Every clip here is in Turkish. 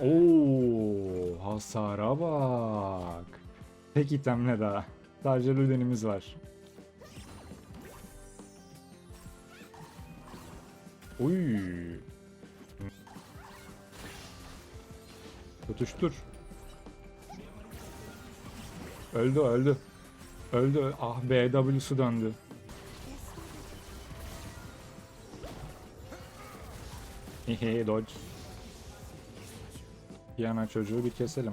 Oo, hasara bak. Tek itemle daha. Sadece Luden'imiz var. Uy. Tutuştur. Öldü öldü. Öldü. Ah BW'su döndü. Hehe dodge. Yana çocuğu bir keselim.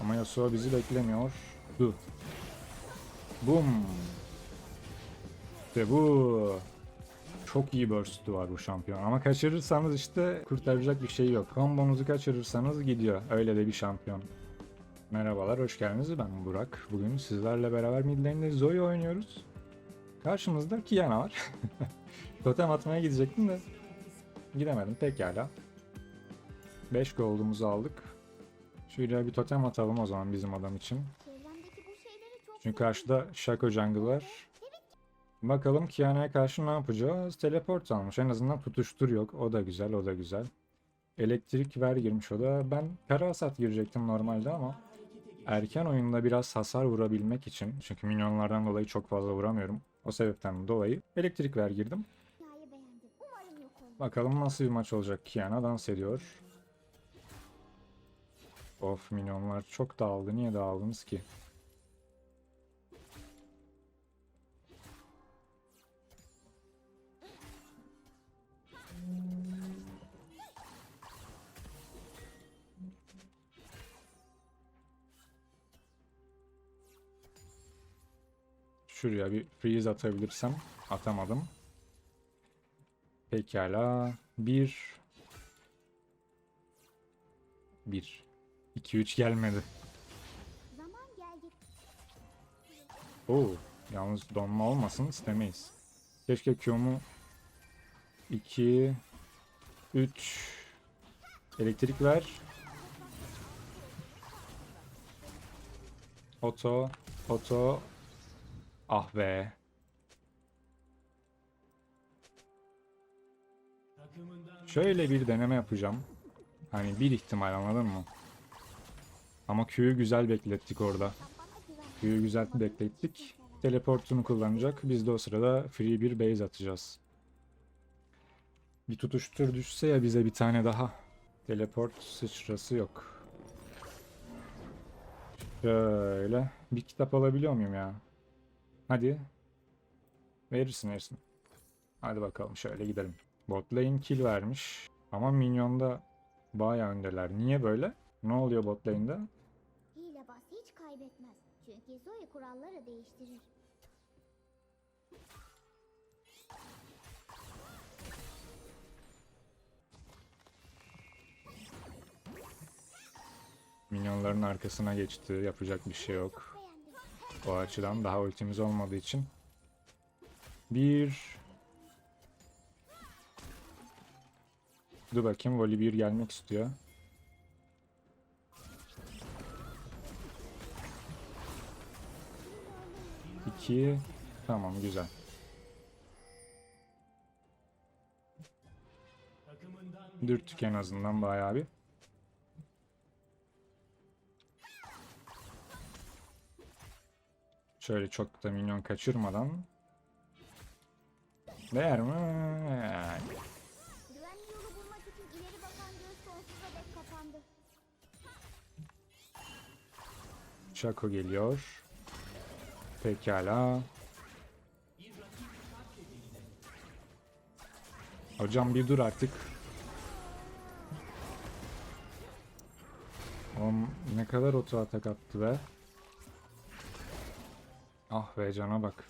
Ama Yasuo bizi beklemiyor. Du. Boom. İşte bu. Çok iyi burst'ü var bu şampiyon. Ama kaçırırsanız işte kurtaracak bir şey yok. Kombonuzu kaçırırsanız gidiyor. Öyle de bir şampiyon. Merhabalar, hoş geldiniz. Ben Burak. Bugün sizlerle beraber mid lane'de Zoe oynuyoruz. Karşımızda Kiana var. Totem atmaya gidecektim de gidemedim. Pekala. 5 gold'umuzu aldık. Şöyle bir totem atalım o zaman bizim adam için. Çünkü karşıda Shaco jungle var. Bakalım Kiana'ya karşı ne yapacağız? Teleport almış. En azından tutuştur yok. O da güzel, o da güzel. Elektrik ver girmiş o da. Ben kara hasat girecektim normalde ama erken oyunda biraz hasar vurabilmek için çünkü minyonlardan dolayı çok fazla vuramıyorum. O sebepten dolayı elektrik ver girdim. Bakalım nasıl bir maç olacak. Kiana dans ediyor. Of minyonlar çok dağıldı. Niye dağıldınız ki? Şuraya bir freeze atabilirsem atamadım. Pekala. 1 1 2 3 gelmedi. Zaman geldi. Oo, yalnız donma olmasın istemeyiz. Keşke Q'mu 2 3 elektrik ver. Oto, oto. Ah be. Şöyle bir deneme yapacağım. Hani bir ihtimal anladın mı? Ama Q'yu güzel beklettik orada. Q'yu güzel beklettik. Teleportunu kullanacak. Biz de o sırada free bir base atacağız. Bir tutuştur düşse ya bize bir tane daha. Teleport sıçrası yok. Şöyle. Bir kitap alabiliyor muyum ya? Hadi. Verirsin verirsin. Hadi bakalım şöyle gidelim. Bot kill vermiş. Ama minyonda bayağı öndeler. Niye böyle? Ne oluyor bot? Çünkü Zoe kuralları değiştirir. Minyonların arkasına geçti. Yapacak bir şey yok. O açıdan daha ultimiz olmadığı için. Bir... Dur bakayım Voli bir gelmek istiyor. İki... Tamam güzel. Dürttük en azından bayağı bir. Şöyle çok da minyon kaçırmadan. Değer mi? Yani. Chaco geliyor. Pekala. Hocam bir dur artık. Oğlum ne kadar oto atak attı be. Ah be cana bak.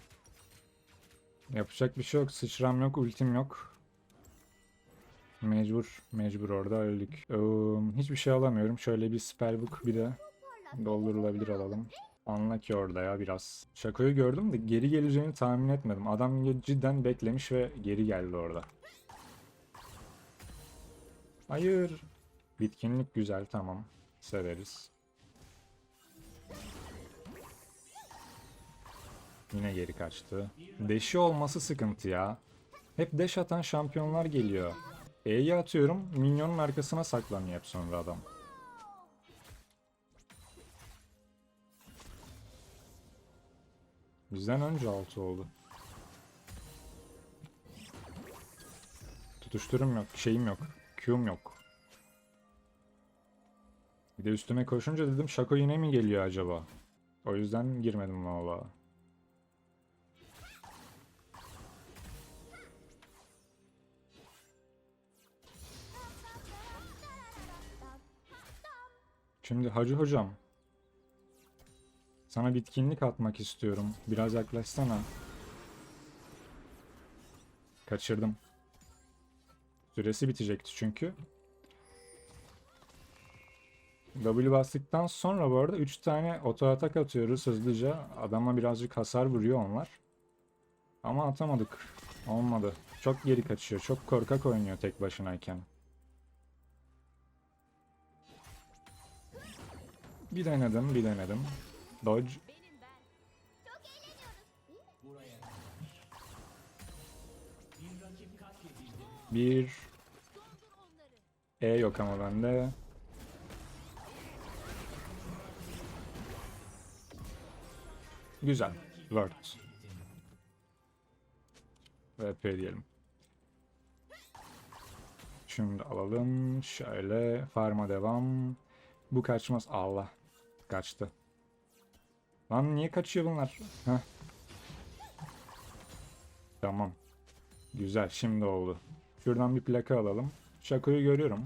Yapacak bir şey yok. Sıçram yok, ultim yok. Mecbur, mecbur orada öldük. Ee, hiçbir şey alamıyorum. Şöyle bir spellbook bir de doldurulabilir alalım. Anla ki orada ya biraz. Şakoyu gördüm de geri geleceğini tahmin etmedim. Adam cidden beklemiş ve geri geldi orada. Hayır. Bitkinlik güzel tamam. Severiz. Yine geri kaçtı. Deşi olması sıkıntı ya. Hep deş atan şampiyonlar geliyor. E'yi atıyorum. Minyonun arkasına saklanıyor hep sonra adam. Bizden önce 6 oldu. Tutuşturum yok, şeyim yok, Q'm yok. Bir de üstüme koşunca dedim Şako yine mi geliyor acaba? O yüzden girmedim valla. Şimdi Hacı Hocam. Sana bitkinlik atmak istiyorum. Biraz yaklaşsana. Kaçırdım. Süresi bitecekti çünkü. W bastıktan sonra bu arada 3 tane oto atak atıyoruz hızlıca. Adama birazcık hasar vuruyor onlar. Ama atamadık. Olmadı. Çok geri kaçıyor. Çok korkak oynuyor tek başınayken. Bir denedim, bir denedim. Dodge. Bir. E yok ama bende. Güzel. Word. VP diyelim. Şimdi alalım. Şöyle. Farma devam. Bu kaçmaz. Allah. Kaçtı. Lan niye kaçıyor bunlar? Heh. Tamam. Güzel. Şimdi oldu. Şuradan bir plaka alalım. Şakoyu görüyorum.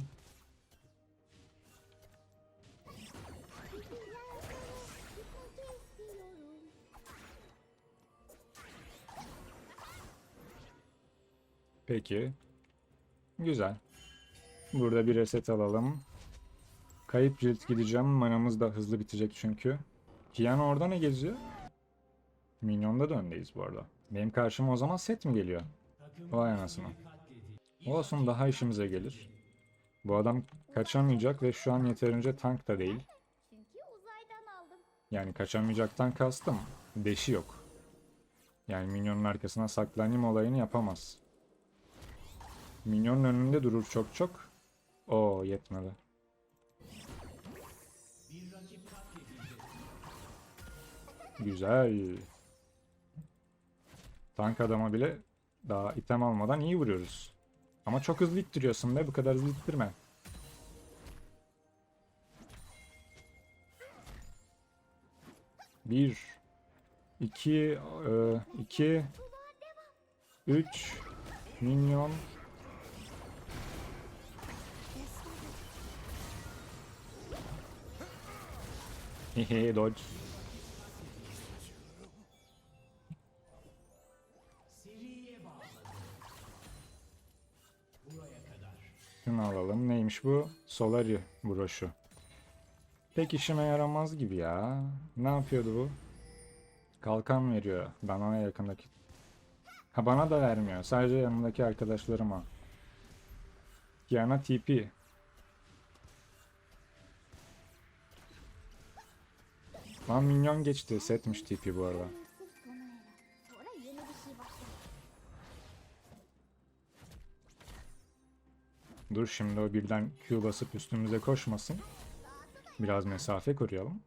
Peki. Güzel. Burada bir reset alalım. Kayıp cilt gideceğim. Manamız da hızlı bitecek çünkü. Kian orada ne geziyor? Minyonda da öndeyiz bu arada. Benim karşıma o zaman set mi geliyor? Vay anasını. Olsun daha işimize gelir. Bu adam kaçamayacak ve şu an yeterince tank da değil. Yani kaçamayacaktan kastım. Deşi yok. Yani minyonun arkasına saklanayım olayını yapamaz. Minyonun önünde durur çok çok. O yetmedi. Güzel. Tank adama bile daha item almadan iyi vuruyoruz. Ama çok hızlı ittiriyorsun be bu kadar hızlı ittirme. Bir, iki, e, iki, üç, minyon. Hehe dodge. Şunu alalım. Neymiş bu? Solari broşu. Pek işime yaramaz gibi ya. Ne yapıyordu bu? Kalkan veriyor. Bana yakındaki. Ha bana da vermiyor. Sadece yanımdaki arkadaşlarıma. Kiana TP. Lan minyon geçti. Setmiş TP bu arada. Dur şimdi o birden Q basıp üstümüze koşmasın. Biraz mesafe koruyalım.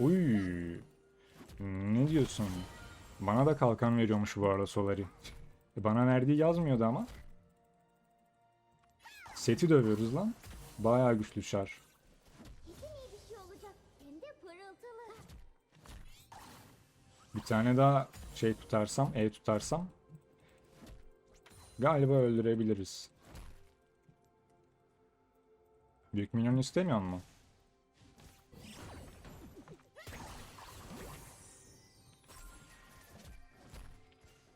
Uy. Ne diyorsun? Bana da kalkan veriyormuş bu arada Solari. E, Bana verdiği yazmıyordu ama. Seti dövüyoruz lan. Bayağı güçlü şar. Bir tane daha şey tutarsam, E tutarsam galiba öldürebiliriz. Büyük minyon istemiyor mu?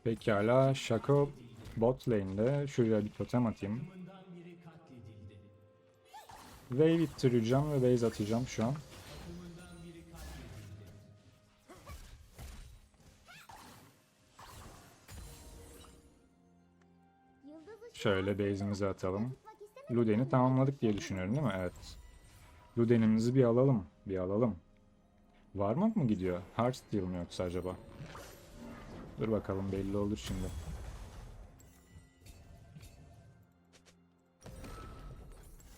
Pekala, Shaco bot lane'de şuraya bir totem atayım. Wave ittireceğim ve base atacağım şu an. Şöyle base'imizi atalım. Luden'i tamamladık diye düşünüyorum değil mi? Evet. Luden'imizi bir alalım. Bir alalım. Varmak mı gidiyor? Heartsteel mi yoksa acaba? Dur bakalım belli olur şimdi.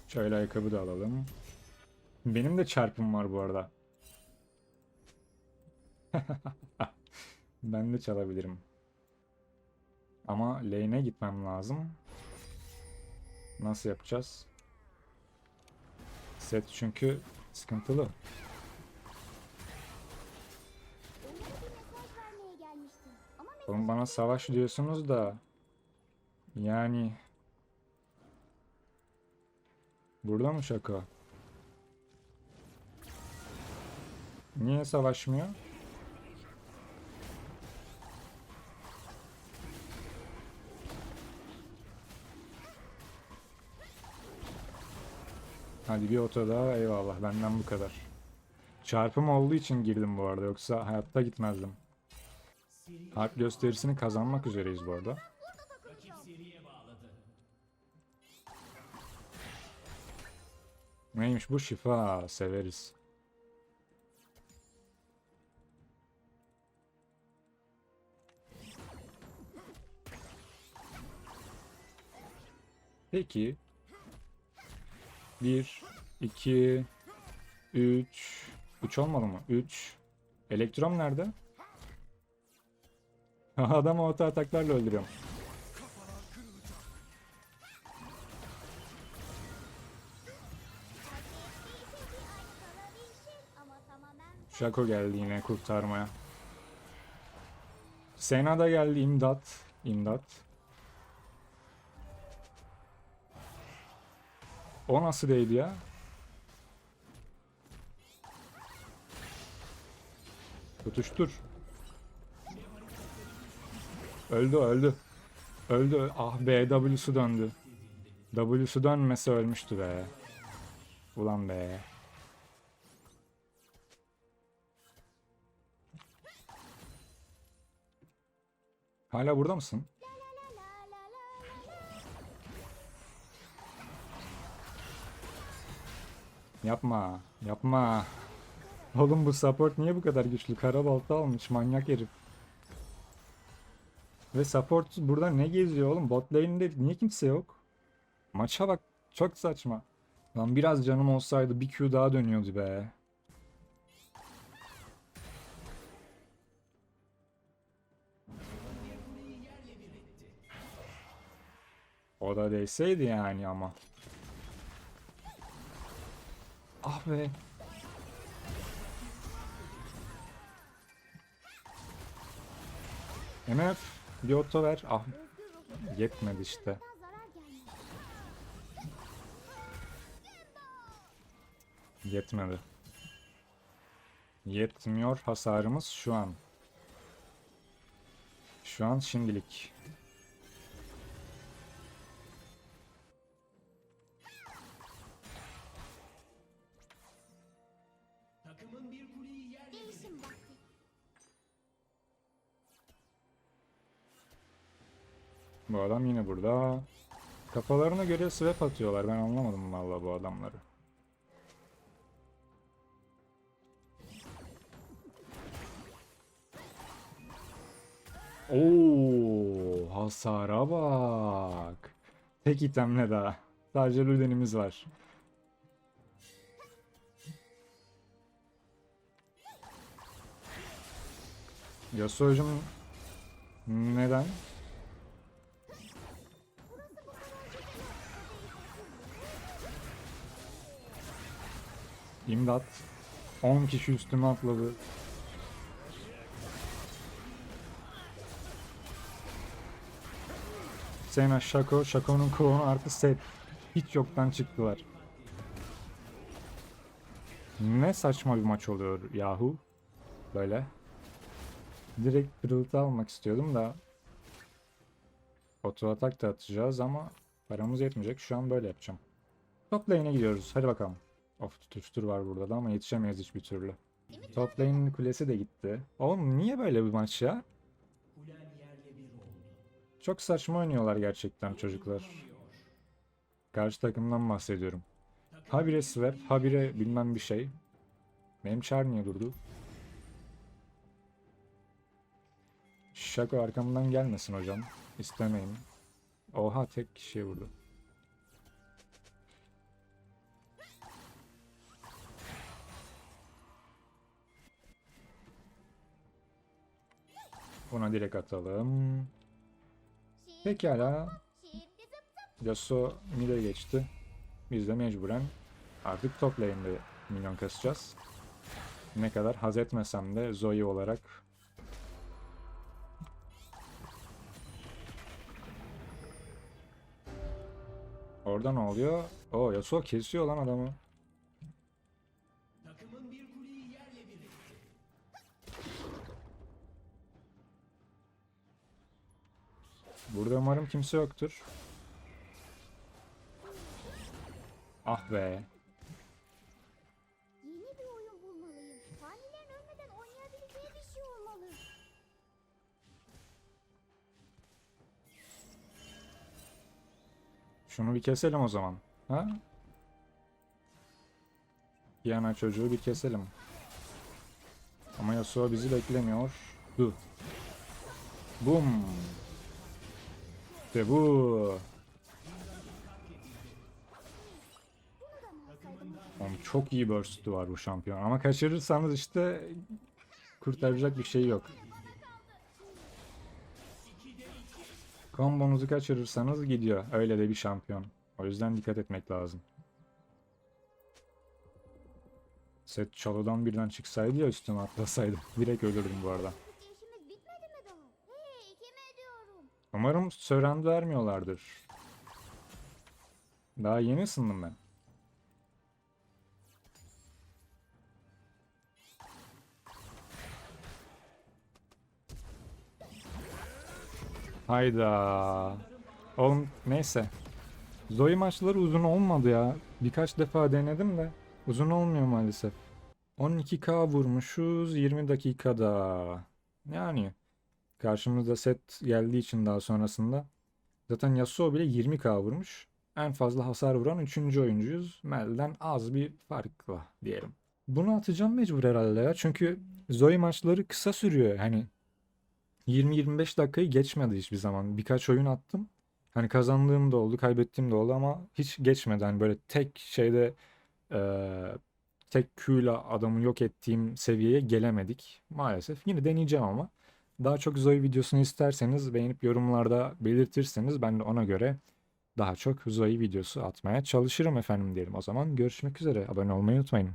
Şöyle ayakkabı da alalım. Benim de çarpım var bu arada. Ben de çalabilirim. Ama lane'e gitmem lazım. Nasıl yapacağız? Set çünkü sıkıntılı. Oğlum bana savaş diyorsunuz da yani burada mı şaka? Niye savaşmıyor? Hadi bir oto daha eyvallah benden bu kadar. Çarpım olduğu için girdim bu arada yoksa hayatta gitmezdim. Harp gösterisini kazanmak üzereyiz bu arada. Neymiş bu şifa severiz. Peki. 1 2 3 3 olmadı mı? 3 Elektron nerede? Adamı oto ataklarla öldürüyorum. Şako geldi yine kurtarmaya. Sena da geldi imdat. İmdat. O nasıl değdi ya? Tutuştur. Öldü öldü. Öldü. Ah be W'su döndü. W'su dönmese ölmüştü be. Ulan be. Hala burada mısın? Yapma, yapma. Oğlum bu support niye bu kadar güçlü? Kara balta almış manyak herif. Ve support burada ne geziyor oğlum? Bot lane'de niye kimse yok? Maça bak çok saçma. Lan biraz canım olsaydı bir Q daha dönüyordu be. O da değseydi yani ama. Ah be. MF bir oto ver. Ah yetmedi işte. Yetmedi. Yetmiyor hasarımız şu an. Şu an şimdilik. Değişim vakti. Bu adam yine burada. Kafalarına göre swap atıyorlar. Ben anlamadım vallahi bu adamları. Oo, hasara bak. Tek itemle daha. Sadece Luden'imiz var. Yasuo'cum neden? İmdat. 10 kişi üstüme atladı. Sena, Shaco, Shaco'nun klonu artı set. Hiç yoktan çıktılar. Ne saçma bir maç oluyor yahu. Böyle. Direkt pırıltı almak istiyordum da. Auto atak da atacağız ama paramız yetmeyecek. Şu an böyle yapacağım. Top lane'e gidiyoruz. Hadi bakalım. Of tutuştur var burada da ama yetişemeyiz hiçbir türlü. Top lane'in kulesi de gitti. Oğlum niye böyle bir maç ya? Çok saçma oynuyorlar gerçekten çocuklar. Karşı takımdan bahsediyorum. Habire swap, habire bilmem bir şey. Benim çar niye durdu? Şako arkamdan gelmesin hocam. İstemeyin. Oha tek kişiye vurdu. Buna direkt atalım. Pekala. Yasuo mid'e geçti. Biz de mecburen artık top lane'de minyon kasacağız. Ne kadar haz etmesem de Zoe olarak Orada ne oluyor? O Yasuo kesiyor lan adamı. Burada umarım kimse yoktur. Ah be. Şunu bir keselim o zaman. Ha? Yana çocuğu bir keselim. Ama Yasuo bizi beklemiyor. Du. Bum. İşte bu. Oğlum çok iyi burst'ü var bu şampiyon. Ama kaçırırsanız işte kurtaracak bir şey yok. Kombonuzu kaçırırsanız gidiyor. Öyle de bir şampiyon. O yüzden dikkat etmek lazım. Set çalıdan birden çıksaydı ya üstüme atlasaydım. Direkt ölürdüm bu arada. Umarım surrend vermiyorlardır. Daha yeni ısındım ben. Hayda. Oğlum neyse. Zoe maçları uzun olmadı ya. Birkaç defa denedim de uzun olmuyor maalesef. 12k vurmuşuz 20 dakikada. Yani Karşımızda set geldiği için daha sonrasında. Zaten Yasuo bile 20k vurmuş. En fazla hasar vuran 3. oyuncuyuz. Mel'den az bir farkla diyelim. Bunu atacağım mecbur herhalde ya. Çünkü Zoe maçları kısa sürüyor. Hani 20-25 dakikayı geçmedi hiçbir zaman. Birkaç oyun attım. Hani kazandığım da oldu, kaybettiğim de oldu ama hiç geçmedi. Hani böyle tek şeyde eee, tek Q'yla adamı yok ettiğim seviyeye gelemedik. Maalesef. Yine deneyeceğim ama. Daha çok Zoe videosunu isterseniz beğenip yorumlarda belirtirseniz ben de ona göre daha çok Zoe videosu atmaya çalışırım efendim diyelim. O zaman görüşmek üzere. Abone olmayı unutmayın.